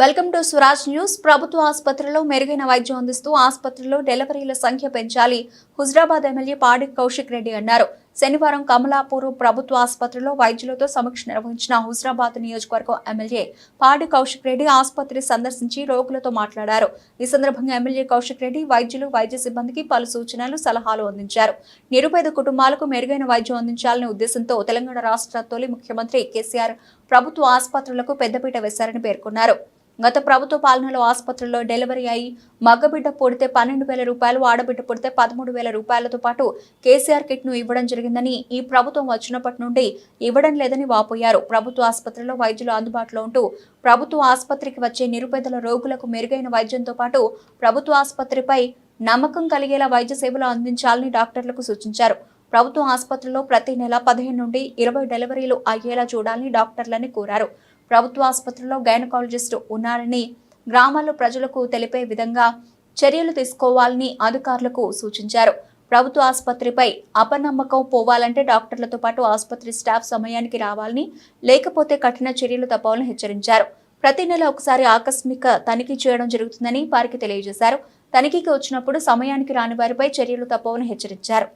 Welcome to Swaraj news. ప్రభుత్వ ఆసుపత్రిలో మెరుగైన వైద్యం అందిస్తూ ఆసుపత్రిలో డెలివరీల సంఖ్య పెంచాలి హుజరాబాద్ ఎమ్మెల్యే పాడి కౌశిక్ రెడ్డి అన్నారు. శనివారం కమలాపూర్ ప్రభుత్వ ఆసుపత్రిలో వైద్యులతో సమీక్ష నిర్వహించిన హుజరాబాద్ నియోజకవర్గం ఎమ్మెల్యే పాడి కౌశిక్ రెడ్డి ఆసుపత్రి సందర్శించి రోగులతో మాట్లాడారు. ఈ సందర్భంగా ఎమ్మెల్యే కౌశిక్ రెడ్డి వైద్యులు వైద్య సిబ్బందికి పలు సూచనలు సలహాలు అందించారు. నిరుపేద కుటుంబాలకు మెరుగైన వైద్యం అందించాలనే ఉద్దేశంతో తెలంగాణ రాష్ట్ర తొలి ముఖ్యమంత్రి కేసీఆర్ ప్రభుత్వ ఆసుపత్రులకు పెద్దపీట వేశారని పేర్కొన్నారు. గత ప్రభుత్వ పాలనలో ఆసుపత్రుల్లో డెలివరీ అయి మగబిడ్డ పుడితే పన్నెండు వేల రూపాయలు ఆడబిడ్డ పుడితే పదమూడు వేల రూపాయలతో పాటు కేసీఆర్ కిట్ను ఇవ్వడం జరిగిందని ఈ ప్రభుత్వం వచ్చినప్పటి నుండి ఇవ్వడం లేదని వాపోయారు. ప్రభుత్వ ఆసుపత్రిలో వైద్యులు అందుబాటులో ఉంటూ ప్రభుత్వ ఆసుపత్రికి వచ్చే నిరుపేదల రోగులకు మెరుగైన వైద్యంతో పాటు ప్రభుత్వ ఆసుపత్రిపై నమ్మకం కలిగేలా వైద్య సేవలు అందించాలని డాక్టర్లకు సూచించారు. ప్రభుత్వ ఆసుపత్రిలో ప్రతి నెల పదిహేను నుండి ఇరవై డెలివరీలు అయ్యేలా చూడాలని డాక్టర్లని కోరారు. ప్రభుత్వ ఆసుపత్రిలో గైనకాలజిస్ట్ ఉన్నారని గ్రామాల్లో ప్రజలకు తెలిపే విధంగా చర్యలు తీసుకోవాలని అధికారులకు సూచించారు. ప్రభుత్వ ఆసుపత్రిపై అపనమ్మకం పోవాలంటే డాక్టర్లతో పాటు ఆసుపత్రి స్టాఫ్ సమయానికి రావాలని లేకపోతే కఠిన చర్యలు తప్పవాలని హెచ్చరించారు. ప్రతి నెల ఒకసారి ఆకస్మిక తనిఖీ చేయడం జరుగుతుందని వారికి తెలియజేశారు. తనిఖీకి వచ్చినప్పుడు సమయానికి రాని వారిపై చర్యలు తప్పవని హెచ్చరించారు.